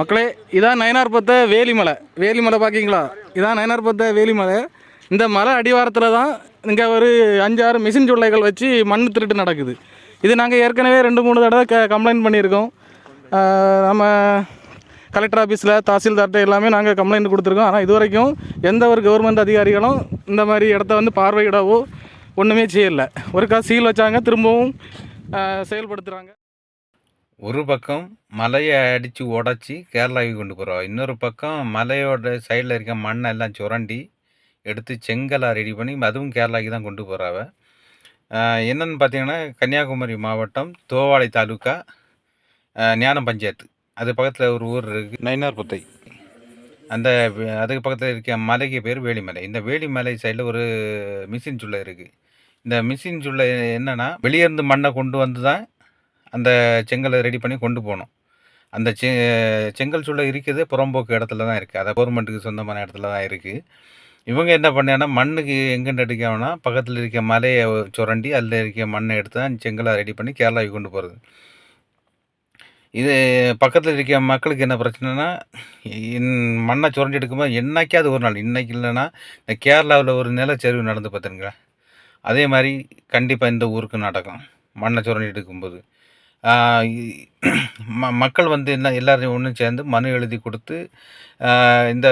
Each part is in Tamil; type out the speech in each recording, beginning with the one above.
மக்களே இதான் நயனார்பத்த வேலிமலை வேலிமலை பார்க்கிங்களா இதான் நயனார்பத்த வேலிமலை இந்த மலை அடிவாரத்தில் தான் இங்கே ஒரு அஞ்சாறு மிஷின் சுள்ளைகள் வச்சு மண் திருட்டு நடக்குது. இது நாங்கள் ஏற்கனவே ரெண்டு மூணு தடவை க கம்ப்ளைண்ட் பண்ணியிருக்கோம். நம்ம கலெக்டர் ஆஃபீஸில் தாசில்தார்கிட்ட எல்லாமே நாங்கள் கம்ப்ளைண்ட் கொடுத்துருக்கோம். ஆனால் இது வரைக்கும் எந்த ஒரு கவர்மெண்ட் அதிகாரிகளும் இந்த மாதிரி இடத்த வந்து பார்வையிடவோ ஒன்றுமே செய்யலை. ஒருக்கா சீல் வச்சாங்க திரும்பவும் செயல்படுத்துகிறாங்க ஒரு பக்கம் மலையை அடித்து உடச்சி கேரளாவுக்கு கொண்டு போகிறோம் இன்னொரு பக்கம் மலையோட சைடில் இருக்க மண்ணை எல்லாம் சுரண்டி எடுத்து செங்கலாக ரெடி பண்ணி அதுவும் கேரளாவுக்கு தான் கொண்டு போகிறாவ என்னென்னு பார்த்தீங்கன்னா கன்னியாகுமரி மாவட்டம் தோவாளை தாலுக்கா ஞானம் பஞ்சாயத்து. அது பக்கத்தில் ஒரு ஊர் இருக்குது நைனார்பத்தை அந்த அதுக்கு பக்கத்தில் இருக்க மலைக்கு பேர் வேலிமலை. இந்த வேலிமலை சைடில் ஒரு மிஷின் சுள்ளை இருக்குது இந்த மிஷின் சுள்ளை என்னென்னா வெளியேருந்து மண்ணை கொண்டு வந்து தான் அந்த செங்கலை ரெடி பண்ணி கொண்டு போகணும். அந்த செ செங்கல் சூழல் இருக்குது புறம்போக்கு இடத்துல தான் இருக்குது அதை கவர்மெண்ட்டுக்கு சொந்தமான இடத்துல தான் இருக்குது இவங்க என்ன பண்ணாங்கன்னா மண்ணுக்கு எங்கேன்னு எடுக்காமனா பக்கத்தில் இருக்க மலையை சுரண்டி அதில் இருக்க மண்ணை எடுத்து தான் செங்கலை ரெடி பண்ணி கேரளாவுக்கு கொண்டு போகிறது இது பக்கத்தில் இருக்க மக்களுக்கு என்ன பிரச்சனைனா இன்- மண்ணை சுரண்டி எடுக்கும்போது என்னைக்காவது ஒரு நாள் இன்னைக்கு இல்லைன்னா இந்த கேரளாவில் ஒரு நிலச்சரிவு நடந்து பார்த்துருங்களேன் அதே மாதிரி கண்டிப்பாக இந்த ஊருக்கு நடக்கும். மண்ணை சுரண்டி எடுக்கும்போது. ம- மக்கள் வந்து என்ன எல்லாரையும் ஒன்று சேர்ந்து மனு எழுதி கொடுத்து இந்த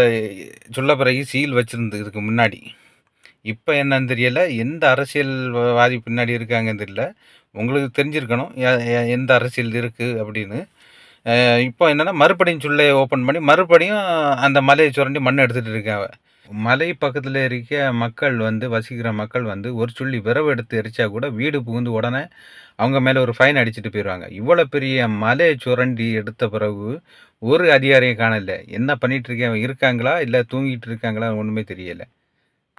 சொல்லப்பிறகு சீல் வச்சுருந்து இதுக்கு முன்னாடி. இப்போ என்னன்னு தெரியலை எந்த அரசியல்வாதி பின்னாடி இருக்காங்கன்னு தெரியல. உங்களுக்கு தெரிஞ்சிருக்கணும் எந்த அரசியல் இருக்குது அப்படின்னு. இப்போ என்னென்னா மறுபடியும் சுள்ளையை ஓப்பன் பண்ணி மறுபடியும் அந்த மலையை சுரண்டி மண் எடுத்துகிட்டு இருக்காங்க. மலை பக்கத்தில் இருக்க மக்கள் வந்து வசிக்கிற மக்கள் வந்து ஒரு சுள்ளி விரவு எடுத்து எரிச்சா கூட வீடு புகுந்து உடனே அவங்க மேலே ஒரு ஃபைன் அடிச்சுட்டு போயிடுவாங்க இவ்வளோ பெரிய மலையை சுரண்டி எடுத்த பிறகு ஒரு அதிகாரியை காணல. என்ன பண்ணிகிட்டு இருக்கேன்? இருக்காங்களா? இல்லை தூங்கிட்டு இருக்காங்களா? ஒன்றுமே தெரியலை.